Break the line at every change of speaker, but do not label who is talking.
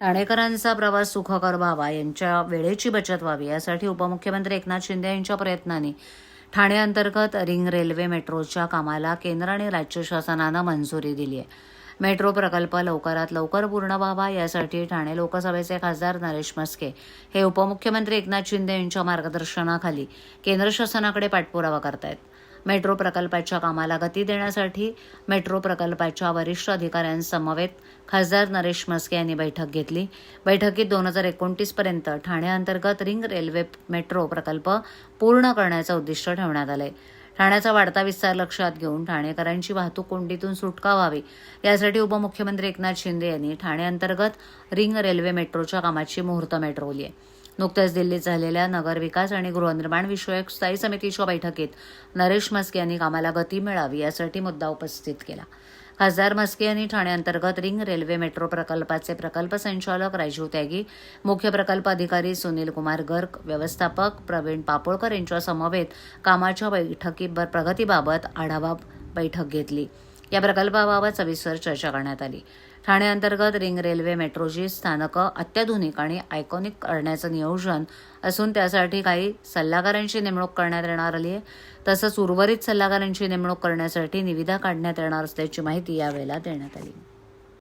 ठाणेकरांचा प्रवास सुखकर व्हावा यांच्या वेळेची बचत व्हावी यासाठी उपमुख्यमंत्री एकनाथ शिंदे यांच्या प्रयत्नांनी ठाणे अंतर्गत रिंग रेल्वे मेट्रोच्या कामाला केंद्र आणि राज्य शासनानं मंजुरी दिली आहे मेट्रो प्रकल्प लवकरात लवकर पूर्ण व्हावा यासाठी ठाणे लोकसभेचे खासदार नरेश मस्के हे उपमुख्यमंत्री एकनाथ शिंदे यांच्या मार्गदर्शनाखाली केंद्र शासनाकडे पाठपुरावा करतायत. मेट्रो प्रकल्पाच्या कामाला गती देण्यासाठी मेट्रो प्रकल्पाच्या वरिष्ठ अधिकाऱ्यांसमवेत खासदार नरेश मस्के यांनी बैठक घेतली. बैठकीत दोन हजार एकोणतीसपर्यंत ठाण्याअंतर्गत रिंग रेल्वे मेट्रो प्रकल्प पूर्ण करण्याचं उद्दिष्ट ठेवण्यात आलंय. ठाण्याचा वाढता विस्तार लक्षात घेऊन ठाणेकरांची वाहतूक कोंडीतून सुटका व्हावी यासाठी उपमुख्यमंत्री एकनाथ शिंदे यांनी ठाणे अंतर्गत रिंग रेल्वे मेट्रोच्या कामाची मुहूर्त मेट्रोवली आहे नुकत्याच दिल्लीत झालेल्या नगर विकास आणि गृहनिर्माण विषयक स्थायी समितीच्या बैठकीत नरेश मस्के यांनी कामाला गती मिळावी यासाठी मुद्दा उपस्थित केला. खासदार मस्के यांनी ठाण्याअंतर्गत रिंग रेल्वे मेट्रो प्रकल्पाचे प्रकल्प संचालक राजीव त्यागी मुख्य प्रकल्प अधिकारी सुनील कुमार गर्ग व्यवस्थापक प्रवीण पापोळकर यांच्या समवेत कामाच्या बैठकीवर प्रगतीबाबत आढावा बैठक घेतली. या प्रकल्पाबाबत सविस्तर चर्चा करण्यात आली. ठाणे अंतर्गत रिंग रेल्वे मेट्रोची स्थानकं अत्याधुनिक आणि आयकॉनिक करण्याचं नियोजन असून त्यासाठी काही सल्लागारांची नेमणूक करण्यात येणार आली आहे. तसंच उर्वरित सल्लागारांची नेमणूक करण्यासाठी निविदा काढण्यात येणार असल्याची माहिती यावेळेला देण्यात आली.